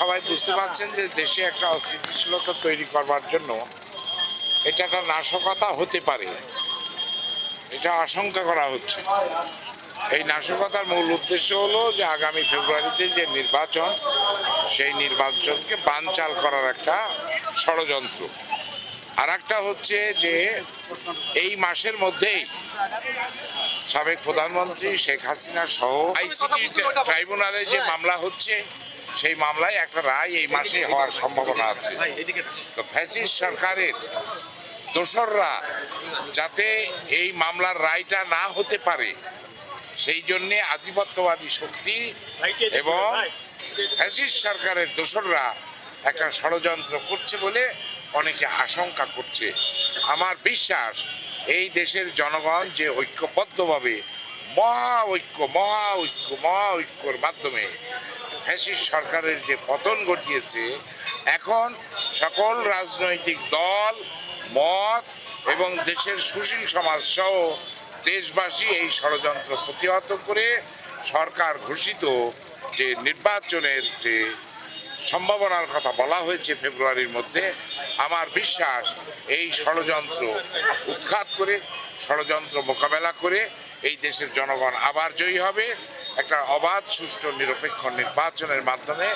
সবাই বুঝতে পারছেন যে দেশে একটা অস্থিতিশীলতা তৈরি করবার জন্য এটা একটা নাশকতা হতে পারে। এটা আশঙ্কা করা হচ্ছে। এই নাশকতার মূল উদ্দেশ্য হলো যে আগামী ফেব্রুয়ারিতে যে নির্বাচন সেই নির্বাচনকে বানচাল করার একটা ষড়যন্ত্র। আর একটা হচ্ছে যে এই মাসের মধ্যেই সাবেক প্রধানমন্ত্রী শেখ হাসিনা সহ আইসিটি ট্রাইব্যুনালে যে মামলা হচ্ছে সেই মামলায় একটা রায় এই মাসে হওয়ার সম্ভাবনা আছে। তো ফ্যাসিস্ট সরকারের দোসররা যাতে এই মামলার রায়টা না হতে পারে সেই জন্যে আধিপত্যবাদী শক্তি এবং ফ্যাসিস্ট সরকারের দোসররা একটা ষড়যন্ত্র করছে বলে অনেকে আশঙ্কা করছে। আমার বিশ্বাস এই দেশের জনগণ যে ঐক্যবদ্ধভাবে মহা ঐক্য মহা ঐক্য মহা ঐক্যর মাধ্যমে ফ্যাসিস্ট সরকারের যে পতন ঘটিয়েছে, এখন সকল রাজনৈতিক দল, মত এবং দেশের সুশীল সমাজ সহ দেশবাসী এই ষড়যন্ত্র প্রতিহত করে সরকার ঘোষিত যে নির্বাচনের যে সম্ভাবনার কথা বলা হয়েছে ফেব্রুয়ারির মধ্যে, আমার বিশ্বাস এই ষড়যন্ত্র উৎখাত করে, ষড়যন্ত্র মোকাবেলা করে এই দেশের জনগণ আবার জয়ী হবে। একটা অবাধ, সুষ্ঠু, নিরপেক্ষ নির্বাচনের মাধ্যমে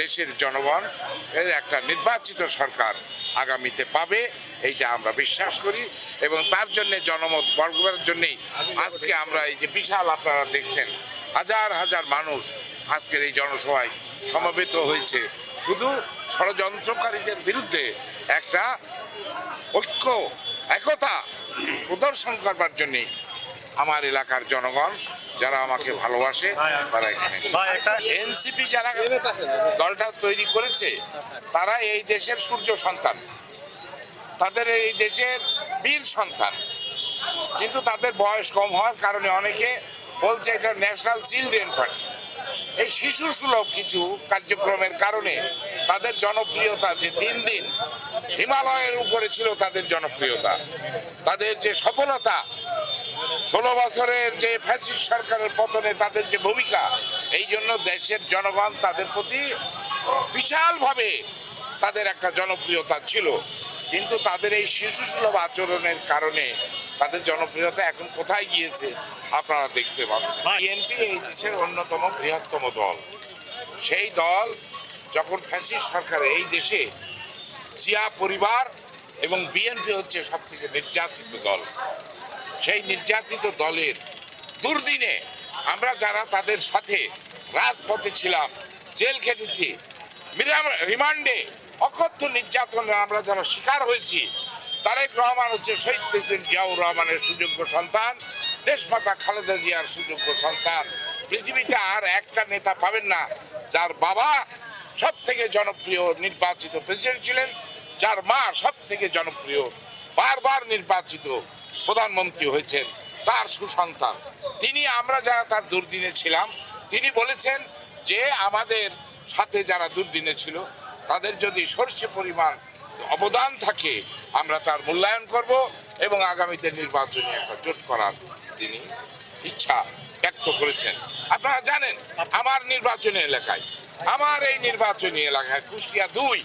দেশের জনগণ এর একটা নির্বাচিত সরকার আগামীতে পাবে, এইটা আমরা বিশ্বাস করি এবং তার জন্য জনমত বর্গের জন্যেই আজকে আমরা এই যে বিশাল আপনারা দেখছেন, হাজার হাজার মানুষ আজকের এই জনসভায় সমবেত হয়েছে। শুধু ষড়যন্ত্রকারীদের বিরুদ্ধে একটা ঐক্য, একতা প্রদর্শন করবার জন্যে আমার এলাকার জনগণ যারা আমাকে ভালোবাসে তারা এখানে এনসিপি যারা দলটা তৈরি করেছে তারা এই দেশের সূর্য সন্তান। তাদের এই দেশের বীর সন্তান। কিন্তু তাদের বয়স কম হওয়ার কারণে অনেকে বলছে এটা ন্যাশনাল চিলড্রেন পার্টি। এই শিশু সুলভ কিছু কার্যক্রমের কারণে তাদের জনপ্রিয়তা যে দিন দিন হিমালয়ের উপরে ছিল তাদের জনপ্রিয়তা। তাদের যে সফলতা ষোলো বছরের যে ফ্যাসিস্ট সরকারের পতনে তাদের যে ভূমিকা এই জন্য দেশের জনগণ তাদের প্রতি বিশালভাবে তাদের একটা জনপ্রিয়তা ছিল। কিন্তু তাদের এই শিশু সুলভ আচরণের কারণে তাদের জনপ্রিয়তা এখন কোথায় গিয়েছে আপনারা দেখতে পাচ্ছেন। বিএনপি এই দেশের অন্যতম বৃহত্তম দল। সেই দল যখন ফ্যাসিস্ট সরকারের এই দেশে জিয়া পরিবার এবং বিএনপি হচ্ছে সব থেকে নির্যাতিত দল। সেই নির্যাতিত দলের দুর্দিনে আমরা যারা তাদের সাথে রাজপথে ছিলাম, জেল খেটেছি রিমান্ডে অকথ্য নির্যাতনের আমরা যারা শিকার হয়েছি, তারেক রহমান হচ্ছে শহীদ প্রেসিডেন্ট জিয়াউর রহমানের সুযোগ্য সন্তান, দেশমাতা খালেদা জিয়ার সুযোগ্য সন্তান। পৃথিবীতে আর একটা নেতা পাবেন না, যার বাবা সব থেকে জনপ্রিয় নির্বাচিত প্রেসিডেন্ট ছিলেন, যার মা সব থেকে জনপ্রিয়, বারবার নির্বাচিত প্রধানমন্ত্রী হয়েছেন, তার সুসন্তান। তিনি, আমরা যারা তার দুর্দিনে ছিলাম, তিনি বলেছেন যে আমাদের সাথে যারা দুর্দিনে ছিল, তাদের যদি সর্ষে পরিমাণ অবদান থাকে, আমরা তার মূল্যায়ন করব এবং আগামীতে নির্বাচনী একটা জোট করার তিনি ইচ্ছা ব্যক্ত করেছেন। আপনারা জানেন, আমার নির্বাচনী এলাকায়, আমার এই নির্বাচনী এলাকায় কুষ্টিয়া দুই,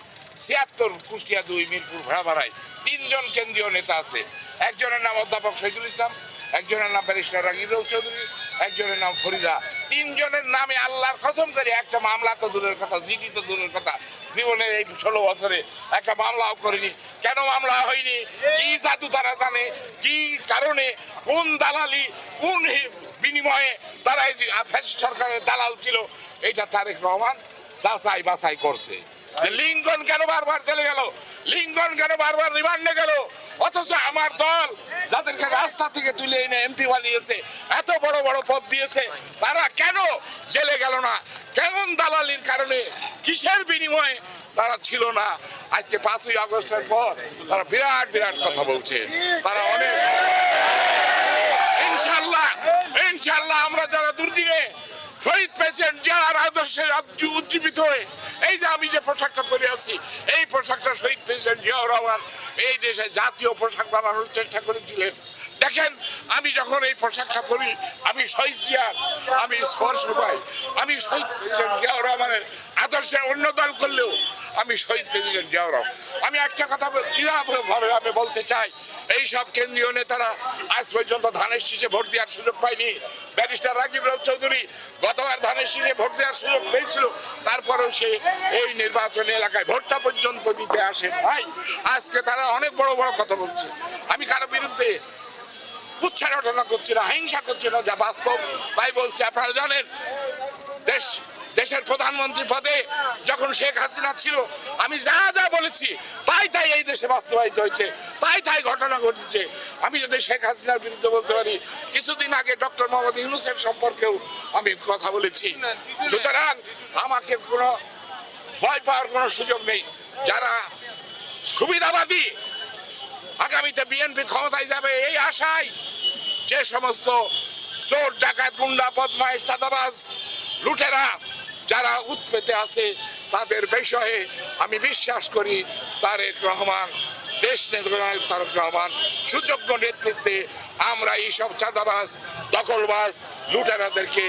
ছিয়াত্তর কুষ্টিয়া দুই, মিরপুর ভেড়াভাড়ায় তিনজন কেন্দ্রীয় নেতা আছে। একজনের নাম অধ্যাপক শহীদুল ইসলাম, একজনের নাম ব্যারিস্টার রাগিব চৌধুরী, একজনের নাম ফরিদা। তিনজনের নামে আল্লাহর কসম করে একটা মামলা তো দূরের কথা, জিডি তো দূরের কথা। জীবনের এই ষোলো বছরে একটা মামলাও করিনি। কেন মামলা হয়নি? কি জাদু তারা জানে? কি কারণে? কোন দালালি? কোন বিনিময়ে তারা এই সরকারের দালাল ছিল? এইটা তারেক রহমান যাচাই বাছাই করছে। লিঙ্কন কেন বারবার চলে গেল? লিঙ্কন কেন বারবার রিমান্ডে গেল? অথচ আমার দল যাদেরকে রাস্তা থেকে তুলে এনে এমপি বানিয়েছে এত বড় বড় পদ দিয়েছে, তারা কেন জেলে গেল না? কেমন দালালির কারণে, কিসের বিনিময়ে তারা ছিল না? আজকে পাঁচই আগস্টের পর তারা বিরাট বিরাট কথা বলছে। তারা অনেক প্রেসিডেন্ট যার আদর্শে উজ্জীবিত হয়ে। এই যে আমি যে পোশাকটা পরে আছি, এই পোশাকটা শহীদ প্রেসিডেন্ট জিয়াউর রহমান এই দেশে জাতীয় পোশাক বানানোর চেষ্টা করেছিলেন। দেখেন, আমি যখন এই পোশাকটা পরি, আমি শহীদ জিয়ার আমি স্পর্শ পাই। আমি শহীদ প্রেসিডেন্ট জিয়াউর রহমানের আদর্শে অন্য দল করলেও আমি শহীদ প্রেসিডেন্ট জিয়াউর রহমান। আমি একটা কথা ভাবে আমি বলতে চাই এই সব কেন্দ্রীয় নেতারা আজ পর্যন্ত ধানের শীষে ভোট দেওয়ার সুযোগ পায়নি। ব্যারিস্টার রাজীব রাও চৌধুরী গতবার ধানের শীষে ভোট দেওয়ার সুযোগ পেয়েছিল, তারপরেও সে এই নির্বাচনী এলাকায় ভোটটা পর্যন্ত দিতে আসে ভাই আজকে তারা অনেক বড় বড় কথা বলছে। আমি কারও বিরুদ্ধে কুচ্ছা রটনা করছি না, হিংসা করছি না, যা বাস্তব, তাই বলছি। আপনারা জানেন, দেশ, দেশের প্রধানমন্ত্রী পদে যখন শেখ হাসিনা ছিল, আমি যা যা বলেছি তাই তাই এই দেশে বাস্তবায়িত হয়েছে, তাই তাই ঘটনা ঘটেছে। আমি যদি শেখ হাসিনার বিরুদ্ধে বলতে পারি, কিছুদিন আগে ডক্টর মোহাম্মদ ইউনুসের সম্পর্কেও আমি কথা বলেছি। সুতরাং আমাকে কোনো ভয় পাওয়ার কোনো সুযোগ নেই। যারা সুবিধাবাদী, আগামীতে বিএনপি ক্ষমতায় যাবে এই আশায় যে সমস্ত চোর, ডাকাত, গুন্ডা বদমাইশ চাঁদাবাজ, লুটেরা যারা উৎপেতে আছে, তাদের বিষয়ে আমি বিশ্বাস করি তারেক রহমান, দেশ নেতৃত্ব তারেক রহমান, সুযোগ্য নেতৃত্বে আমরা এইসব চাঁদাবাজ, দখলবাজ লুটেরাদেরকে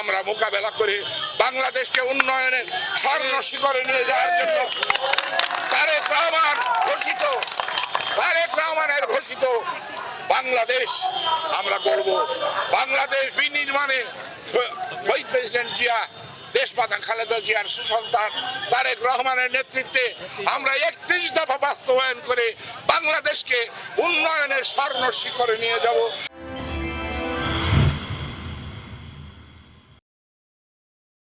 আমরা মোকাবেলা করে বাংলাদেশকে উন্নয়নের স্বর্ণ শিখরে নিয়ে যাওয়ার জন্য তারেক রহমান ঘোষিত, তারেক রহমানের ঘোষিত বাংলাদেশ আমরা করব বাংলাদেশ বিনির্মাণে শহীদ প্রেসিডেন্ট জিয়া দেশমাতা খালেদা জিয়ার সুসন্তান তারেক রহমানের নেতৃত্বে আমরা একত্রিশ দফা বাস্তবায়ন করে বাংলাদেশকে উন্নয়নের স্বর্ণ শিখরে নিয়ে যাব।